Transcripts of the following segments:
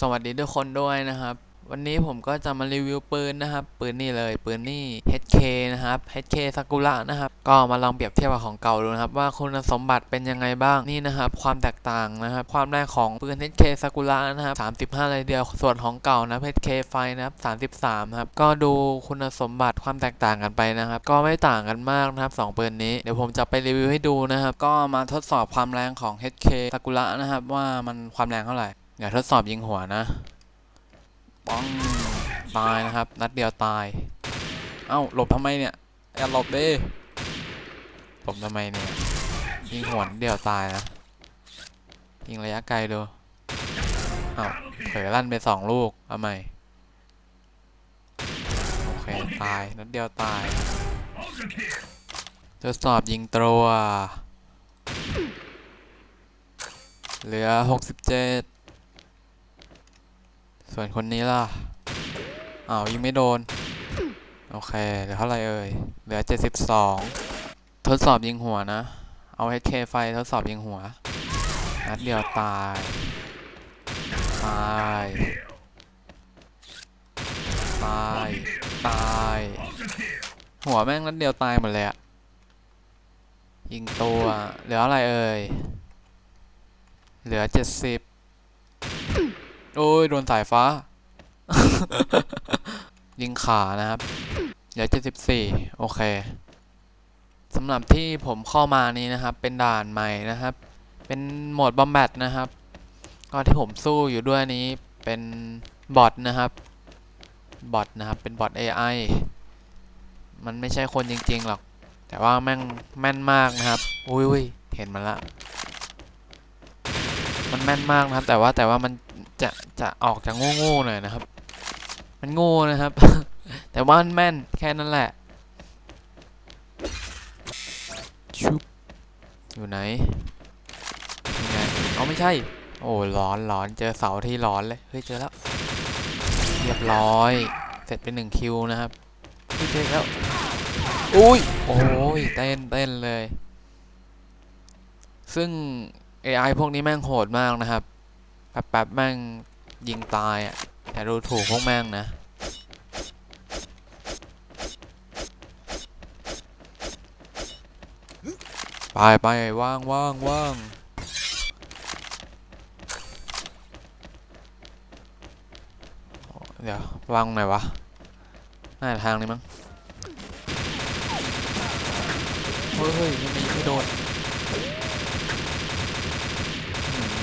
สวัสดีทุกคนด้วยนะครับ วันนี้ผมก็จะมารีวิวปืนนะครับ ปืนนี่เลยปืนนี่ HK นะครับ HK ซากุระนะครับ ก็มาลองเปรียบเทียบกับของเก่าดูนะครับ ว่าคุณสมบัติเป็นยังไงบ้างนี่นะครับ ความแตกต่างนะครับ ความแรกของปืน HK ซากุระนะครับ35เลยเดียวส่วนของเก่านะ HK ไฟนะครับ33นะครับก็ดูคุณสมบัติความแตกต่างกันไปนะครับ ก็ไม่ต่างกันมากนะครับสองปืนนี้เดี๋ยวผมจะไปรีวิวให้ดูนะครับ ก็มาทดสอบความแรงของ HK ซากุระนะครับ ว่ามันความแรงเท่าไหร่ อย่าทดสอบยิงหัวนะป้องตายนะครับ นัดเดียวตาย เอ้าหลบทำไมเนี่ยอย่าหลบดิหลบทำไมเนี่ยยิงหัวเดียวตายนะยิงระยะไกลดูเอ้าเผยลั่นไปสองลูกเอาใหม่โอเคตายนัดเดียวตายทดสอบยิงตัวเหลือหก ส่วนคนนี้ล่ะ อ้าวยิงไม่โดน โอเค เหลือเท่าไรเอ่ย เหลือ 72 ทดสอบยิงหัวนะ เอา HK ไฟทดสอบยิงหัว นัดเดียวตาย ตาย ตาย ตาย หัวแม่งนัดเดียวตายหมดเลยอะยิงตัว เหลืออะไรเอ่ย เหลือ 70 โอ้ยโดนสายฟ้า ยิงขานะครับเหลือ74โอเคสำหรับที่ผมเข้ามานี้นะครับ เป็นด่านใหม่นะครับ เป็นโหมดบอมแบทนะครับ ก็ที่ผมสู้อยู่ด้วยนี้เป็นบอทนะครับบอทนะครับ เป็นบอท AI มันไม่ใช่คนจริง ๆ หรอก แต่ว่าแม่งแม่นมากนะครับ อุ้ยอุ้ยเห็นมันละ มันแม่นมากนะครับ แต่ว่าแต่ว่ามัน จะจะออกจากโง่ๆหน่อยนะครับ มันโง่นะครับ แต่ว่ามันแม่นแค่นั้นแหละชุบอยู่ไหนยังไงเอาไม่ใช่ โอ้ร้อนร้อนเจอเสาที่ร้อนเลย เฮ้ย เจอแล้ว เรียบร้อย เสร็จไปหนึ่งคิวนะครับเฮ้ยเจอแล้วอุ้ย โอ้ย เต้นเต้นเลย ซึ่ง AI พวกนี้แม่งโหดมากนะครับ แป๊บๆแม่งยิงตายอะแต่ดูถูกพวกแม่งนะไปไปว่างว่างว่างเดี๋ยววางไหนวะน่าทางนี้มั้งเฮ้ยยังมีไม่โดน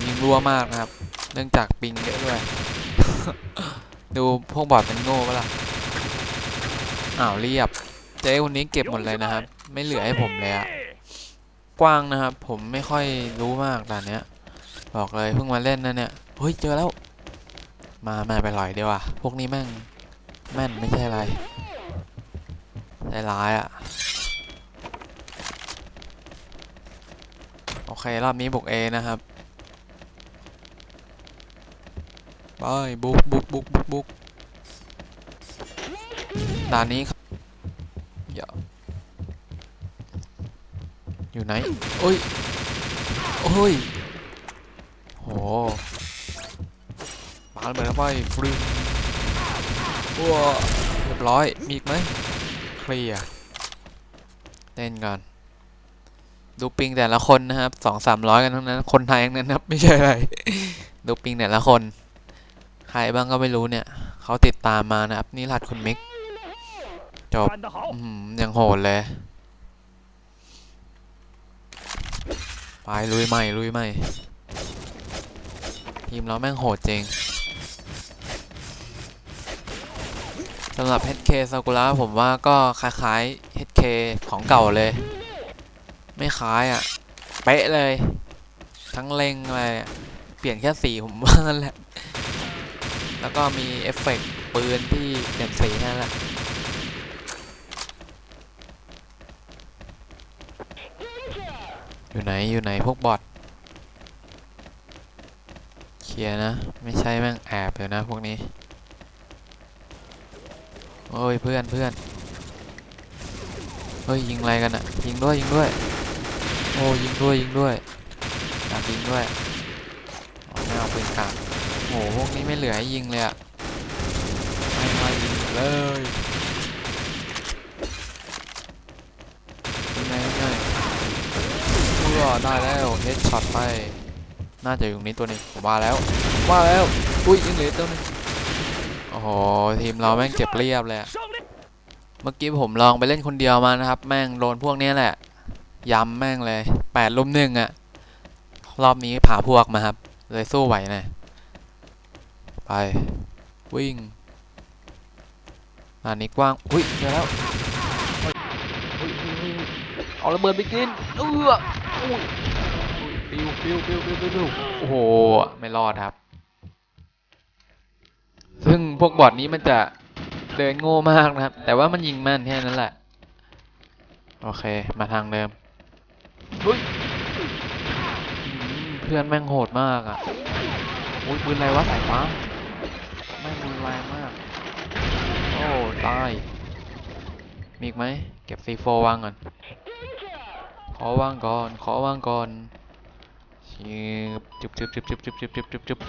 ยิงรัวมากนะครับ เนื่องจากปิงเยอะด้วย ดูพวกบอดเป็นโง่ปะล่ะอ้าวเรียบ เจ๊คนนี้เก็บหมดเลยนะครับ ไม่เหลือให้ผมเลยอะกว้างนะครับ ผมไม่ค่อยรู้มากด่านเนี้ย บอกเลยเพิ่งมาเล่นนะเนี่ยเฮ้ยเจอแล้ว มาแมาไปลอยเดียวอะพวกนี้แม่งแม่นไม่ใช่อะไรใจร้ายอะโอเครอบนี้บุก A นะครับ ไปบุกบุกบุกบุกบุกด่านนี้ครับอย่าอยู่ไหนโอ้ยโอ้ยโหปาระเบิดเข้าไปฟรึงว้าเรียบร้อย มีอีกไหมเคลียร์เต้นกันดูปิงแต่ละคนนะครับสองสามร้อยกันทั้งนั้น คนไทยทั้งนั้นนะครับ ไม่ใช่อะไร ดูปิงแต่ละคน ใครบ้างก็ไม่รู้เนี่ย เขาติดตามมานะครับ นี่รหัดคุณมิก จบอย่างโหดเลย ไปลุยใหม่ลุยใหม่ ทีมเราแม่งโหดจริงสำหรับ HK ซากุระผมว่าก็คล้ายๆ HK ของเก่าเลย ไม่คล้ายอะ่ะ เป๊ะเลย ทั้งเล็งอะไรเปลี่ยนแค่สีผมว่านั่นแหละ แล้วก็มีเอฟเฟกต์ปืนที่เปลี่ยนสีนั่นแหละอยู่ไหนอยู่ไหนพวกบอทเคลียนะ ไม่ใช่แม่งแอบเลยนะพวกนี้ โอ้ยเพื่อนเพื่อนเฮ้ยยิงอะไรกันอะยิงด้วยยิงด้วย โอ้ยิงด้วยยิงด้วยอยากยิงด้วยเอ๋อไม่เอาปืนกลาง โหพวกนี้ไม่เหลือให้ยิงเลยอะไม่มายิงเลยงไงยังไงเพื่อได้แล้วเฮดช็อตไป น่าจะอยู่นี้ตัวนึงผมาแล้วว่าแล้วอุ้ยยังเหลือตัวนึงโอ้โหทีมเราแม่งเก็บเรียบเลยเมื่อกี้ผมลองไปเล่นคนเดียวมานะครับ แม่งโดนพวกนี้แหละยำแม่งเลยแปดลุมหนึ่งอะรอบนี้พาพวกมาครับ เลยสู้ไหวน่ ไปวิ่งอันนี้กว้าง อุ้ยเจอแล้วเฮ้ยเฮ้ยเฮ้ยเฮ้ยเอาระเบิดไปกินเอออุ้ยปิวปิวปิวปิวปิวปิวโอ้โห ไม่รอดครับ ซึ่งพวกบอทนี้มันจะเดินโง่มากนะครับ แต่ว่ามันยิงแม่นแค่นั้นแหละ โอเค มาทางเดิมเฮ้ยอืมเพื่อนแม่งโหดมากอะอุ้ยปืนอะไรวะสายฟ้า แรงมาก โอ้ ตาย มีอีกไหม เก็บซีโฟวางก่อน ขอวางก่อน ขอวางก่อนชิบจุบจุบจุบจุบจุบจุบจุบจุบจุบ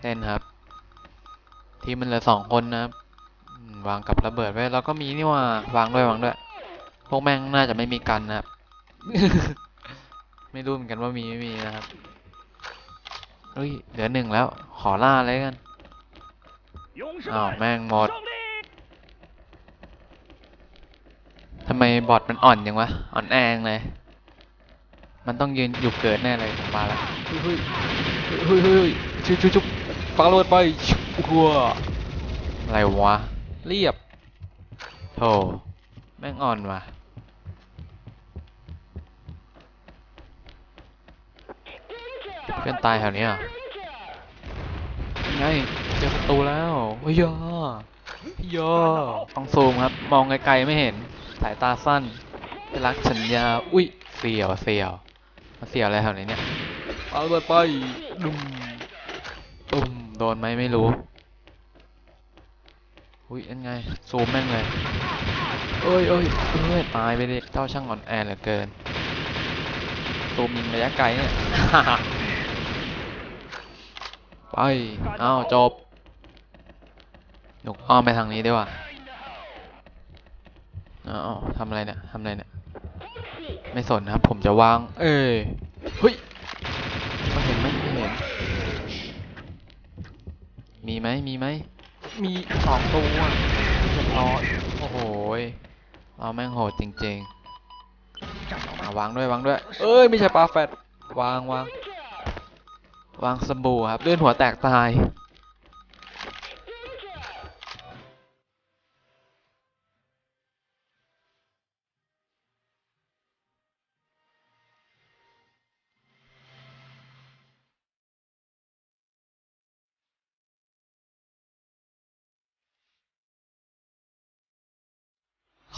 เล่นครับ ทีมันเหลือสองคนนะครับ วางกับระเบิดไว้แล้วก็มีนี่ว่าวางด้วยวางด้วย พวกแม่งน่าจะไม่มีกันนะครับ ไม่รู้เหมือนกันว่ามีไม่มีนะครับ เฮ้ยเหลือหนึ่งแล้ว ขอล่าเลยกันอ้าวแม่งหมดทำไมบอดมันอ่อนยังวะ อ่อนแองเลย มันต้องยืนอยู่เกิดแน่เลยมาละเฮ้ยเฮ้ยเฮ้ยชุบชุบชุบปาโลดไปหัวอะไรวะ เรียบโธ่แม่งอ่อนว่ะ เพื่อนตายแถวนี้อะไงเจอประตูแล้วเฮ้ยยอเฮ้ยยอต้องซูมครับ มองไกลๆไม่เห็น สายตาสั้นรักฉันยาอุ้ย เสียวเสียวมาเสียวอะไรแถวนี้เนี่ยเอาระเบิดไปดุมตุ่มโดนไหมไม่รู้ อุ้ยยังไง ซูมแม่งเลยเอ้ยเอ้ยเอ้ยตายไปเดิเจ้าช่างอ่อนแอเหลือเกิน ซูมยิงระยะไกลเนี่ย ไปอ้าวจบหนุกอ้อมไปทางนี้ดีกว่าอ้าวทำอะไรเนี่ยทำอะไรเนี่ยไม่สนครับ ผมจะวาง เอ้ยเฮ้ยไม่เห็นไม่เห็น มีไหมมีไหมมีสองตัวเรียร้อยโอ้โหเราแม่งโหดจริงๆวางด้วยวางด้วย เอ้ยไม่ใช่ปลาแฟดวางวาง วางสบู่ครับเลื่อนหัวแตกตาย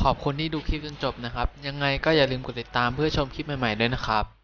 ขอบคุณที่ดูคลิปจนจบนะครับ ยังไงก็อย่าลืมกดติดตามเพื่อชมคลิปใหม่ๆด้วยนะครับ